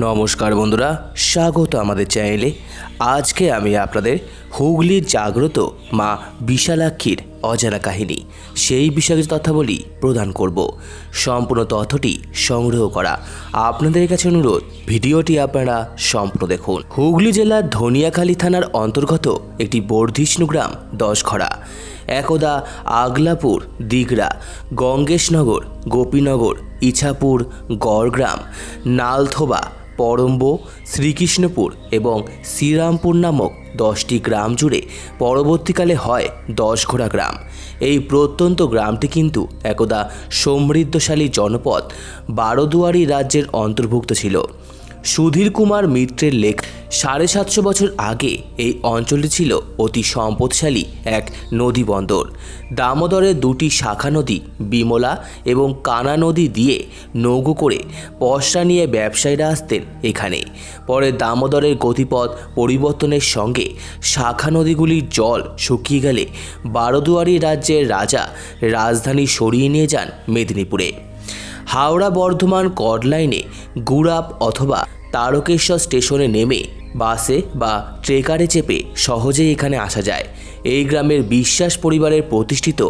নমস্কার বন্ধুরা, স্বাগত আমাদের চ্যানেলে। আজকে আমি আপনাদের হুগলির জাগ্রত মা বিশালাক্ষীর অজানা কাহিনী, সেই বিষয়ে তথ্যাবলী প্রদান করব। সম্পূর্ণ তথ্যটি সংগ্রহ করা আপনাদের কাছে অনুরোধ, ভিডিওটি আপনারা সম্পূর্ণ দেখুন। হুগলি জেলার ধনিয়াখালী থানার অন্তর্গত একটি বর্ধিষ্ণু গ্রাম, দশখড়া। একদা আগলাপুর, দিগড়া, গঙ্গেশনগর, গোপীনগর, ইছাপুর, গড়গ্রাম, নালথোবা পরম্ব, শ্রীকৃষ্ণপুর এবং শ্রীরামপুর নামক দশটি গ্রাম জুড়ে পরবর্তীকালে হয় দশঘোড়া গ্রাম। এই প্রত্যন্ত গ্রামটি কিন্তু একদা সমৃদ্ধশালী জনপদ বারোদুয়ারি রাজ্যের অন্তর্ভুক্ত ছিল। সুধীর কুমার মিত্রের লেখ সাড়ে সাতশো বছর আগে এই অঞ্চলটি ছিল অতি সম্পদশালী এক নদী বন্দর। দামোদরের দুটি শাখা নদী বিমলা এবং কানা নদী দিয়ে নৌকো করে পশরা নিয়ে ব্যবসায়ীরা আসতেন এখানে। পরে দামোদরের গতিপথ পরিবর্তনের সঙ্গে শাখা নদীগুলির জল শুকিয়ে গেলে বারোদুয়ারি রাজ্যের রাজা রাজধানী সরিয়ে নিয়ে যান মেদিনীপুরে। হাওড়া বর্ধমান কড লাইনে গুড়াপ অথবা তারকেশ্বর স্টেশনে নেমে বাসে বা ট্রেকারে চেপে সহজেই এখানে আসা যায়। এই গ্রামের বিশ্বাস পরিবারের প্রতিষ্ঠিত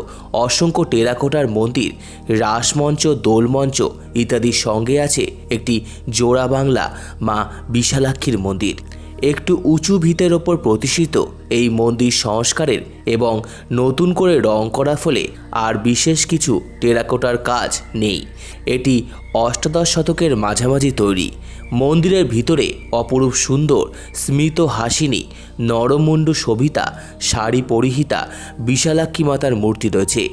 অসংখ্য টেরাকোটার মন্দির, রাসমঞ্চ, দোলমঞ্চ ইত্যাদির সঙ্গে আছে একটি জোড়া বাংলা মা বিশালাক্ষীর মন্দির। একটু উঁচু ভিতের ওপর প্রতিষ্ঠিত এই মন্দির সংস্কারের এবং নতুন করে রং করা ফলে আর বিশেষ কিছু টেরাকোটার কাজ নেই। এটি অষ্টাদশ শতকের মাঝামাঝি তৈরি। মন্দিরের ভিতরে অপরূপ সুন্দর স্মিত হাসিনী, নরমুণ্ড শোভিতা, শাড়ি পরিহিতা, বিশালাক্ষী মাতার মূর্তি রয়েছে।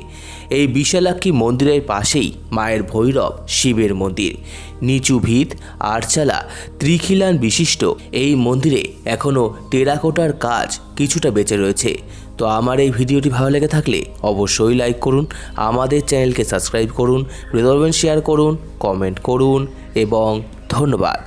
এই বিশালাক্ষী মন্দিরের পাশেই মায়ের ভৈরব, শিবের মন্দির। নিচু ভিত আরচালা ত্রিখিলান বিশিষ্ট এই মন্দিরে এখনও টেরাকোটার কাজ কিছুটা বেঁচে রয়েছে। তো আমার এই ভিডিওটি ভালো লেগে থাকলে অবশ্যই লাইক করুন, আমাদের চ্যানেলকে সাবস্ক্রাইব করুন হৃদয় শেয়ার করুন কমেন্ট করুন এবং ধন্যবাদ।